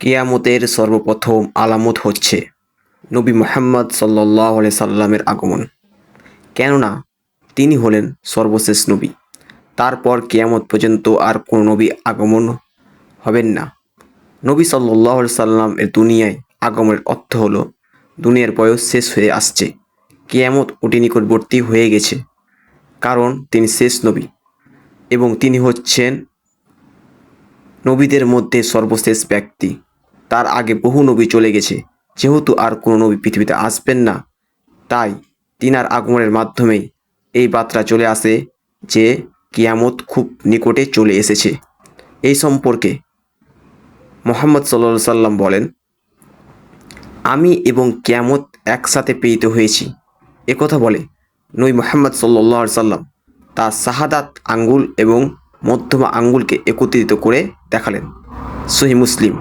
কিয়ামতের সর্বপ্রথম আলামত হচ্ছে নবী মোহাম্মদ সাল্লাহ সাল্লামের আগমন। কেননা তিনি হলেন সর্বশেষ নবী। তারপর কিয়ামত পর্যন্ত আর কোনো নবী আগমন হবেন না। নবী সাল্লাহ সাল্লাম এর দুনিয়ায় আগমনের অর্থ হলো, দুনিয়ার বয়স শেষ হয়ে আসছে, কেয়ামত অতি নিকটবর্তী হয়ে গেছে, কারণ তিনি শেষ নবী এবং তিনি হচ্ছেন নবীদের মধ্যে সর্বশেষ ব্যক্তি। তার আগে বহু নবী চলে গেছে। যেহেতু আর কোনো নবী পৃথিবীতে আসবেন না, তাই তিনার আগমনের মাধ্যমেই এই বার্তা চলে আসে যে কিয়ামত খুব নিকটে চলে এসেছে। এই সম্পর্কে মোহাম্মদ সাল্লা সাল্লাম বলেন, আমি এবং কিয়ামত একসাথে প্রেরিত হয়েছি। একথা বলে নই মোহাম্মদ সাল্লা সাল্লাম তার শাহাদাত আঙ্গুল এবং মধ্যমা আঙ্গুলকে একত্রিত করে দেখালেন। সহি মুসলিম